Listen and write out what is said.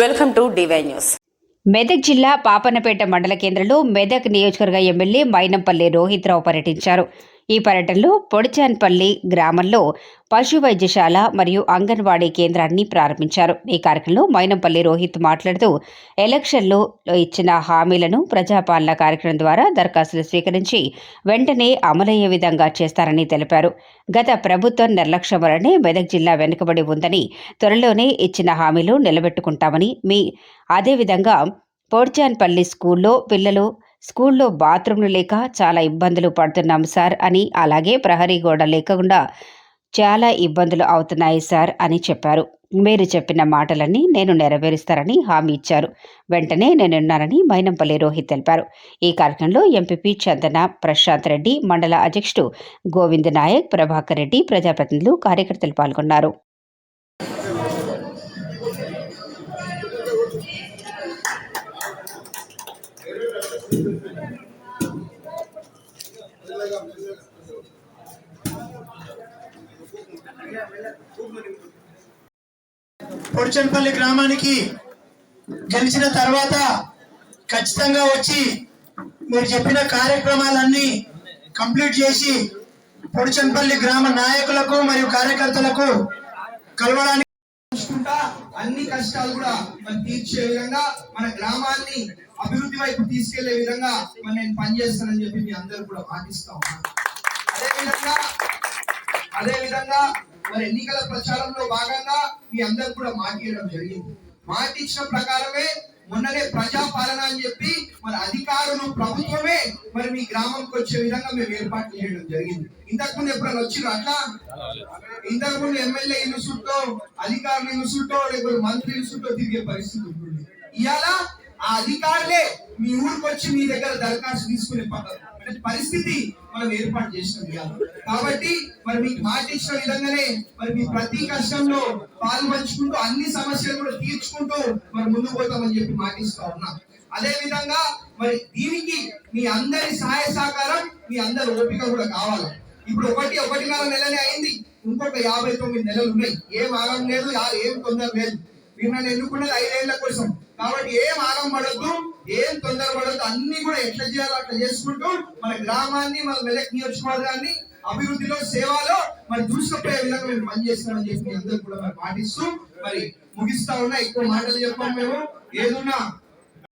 Welcome to DY news. Medak జిల్లా పాపన్నపేట మండల కేంద్రంలో మెదక్ నియోజకవర్గ ఎమ్మెల్యే మైనంపల్లి రోహిత్రావు పర్యటించారు. ఈ పర్యటనలో పొడిచాన్పల్లి గ్రామంలో పశు వైద్యశాల మరియు అంగన్వాడీ కేంద్రాన్ని ప్రారంభించారు. ఈ కార్యక్రమంలో మైనంపల్లి రోహిత్ మాట్లాడుతూ ఎలక్షన్లో ఇచ్చిన హామీలను ప్రజాపాలన కార్యక్రమం ద్వారా దరఖాస్తులు స్వీకరించి వెంటనే అమలయ్యే విధంగా చేస్తారని తెలిపారు. గత ప్రభుత్వం నిర్లక్ష్యం వలనే మెదక్ జిల్లా వెనుకబడి ఉందని త్వరలోనే ఇచ్చిన హామీలు నిలబెట్టుకుంటామని మీ అదేవిధంగా పోడ్చాన్పల్లి స్కూల్లో పిల్లలు స్కూల్లో బాత్రూంలు లేక చాలా ఇబ్బందులు పడుతున్నాం సార్ అని అలాగే ప్రహరీ గోడ లేకుండా చాలా ఇబ్బందులు అవుతున్నాయి సార్ అని చెప్పారు. మీరు చెప్పిన మాటలన్నీ నేను నెరవేరుస్తారని హామీ ఇచ్చారు. వెంటనే నేనున్నానని మైనంపల్లి రోహిత్ తెలిపారు. ఈ కార్యక్రమంలో ఎంపీపీ చందన ప్రశాంత్ రెడ్డి మండల అధ్యక్షుడు గోవింద్ నాయక్ ప్రభాకర్ రెడ్డి ప్రజాప్రతినిధులు కార్యకర్తలు పాల్గొన్నారు. పొడిచన్పల్లి గ్రామానికి గెలిచిన తర్వాత ఖచ్చితంగా వచ్చి మీరు చెప్పిన కార్యక్రమాలన్నీ కంప్లీట్ చేసి పొడిచన్పల్లి గ్రామ నాయకులకు మరియు కార్యకర్తలకు కలవడానికి చూసుకుంటా అన్ని కష్టాలు కూడా మరి తీర్చే విధంగా మన గ్రామాన్ని అభివృద్ధి వైపు తీసుకెళ్ళే విధంగా మరి నేను పనిచేస్తానని చెప్పి మీ అందరూ కూడా పాటిస్తా ఉన్నాను అదే విధంగా అదే విధంగా మరి ఎన్నికల ప్రచారంలో భాగంగా మీ అందరు కూడా మాట్లాడడం జరిగింది. మాట ఇచ్చిన ప్రకారమే మొన్ననే ప్రజాపాలన అని చెప్పి మరి అధికారులు ప్రభుత్వమే మరి మీ గ్రామంకి వచ్చే విధంగా మేము ఏర్పాటు చేయడం జరిగింది. ఇంతకు ముందు ఎప్పుడైనా వచ్చిర్రు అట్లా? ఇంతకు ముందు ఎమ్మెల్యే ఇల్లు చుట్టూ అధికారులు ఇల్లు చుట్టూ లేకపోతే మంత్రి ఇల్లు చుట్టూ తిరిగే పరిస్థితి ఉంటుంది ఇవాళ ఆ అధికారులే మీ ఊరికి వచ్చి మీ దగ్గర దరఖాస్తు తీసుకునే పద్ధతి. పరిస్థితి మనం ఏర్పాటు చేసినాం కాబట్టి మరి మీకు మాట ఇచ్చిన విధంగానే మరి మీ ప్రతి కష్టంలో పాల్పంచుకుంటూ అన్ని సమస్యలు కూడా తీర్చుకుంటూ మరి ముందుకు పోతామని చెప్పి మాటిస్తా ఉన్నాం. అదే విధంగా మరి దీనికి మీ అందరి సహాయ సహకారం మీ అందరి ఓపిక కూడా కావాలి. ఇప్పుడు ఒకటి ఒకటిన్నర నెలనే అయింది. ఇంకొక యాభై తొమ్మిది నెలలు ఉన్నాయి. ఏం ఆగం లేదు ఏం తొందర లేదు. మిమ్మల్ని ఎన్నుకున్నది ఐదేళ్ళ కోసం. కాబట్టి ఏం ఆగం పడద్దు ఏం తొందరపడద్దు అన్ని కూడా ఎట్లా చేయాలో అట్లా చేసుకుంటూ మన గ్రామాన్ని మన మెదక్ నియోజకవర్గాన్ని అభివృద్ధిలో సేవలో మరి దూసుకుపోయే విధంగా మేము పనిచేస్తామని చెప్పి అందరూ కూడా మరి పాటిస్తూ మరి ముగిస్తా ఉన్నా ఎక్కువ మాటలు చెప్పాం మేము. ఏదున్నా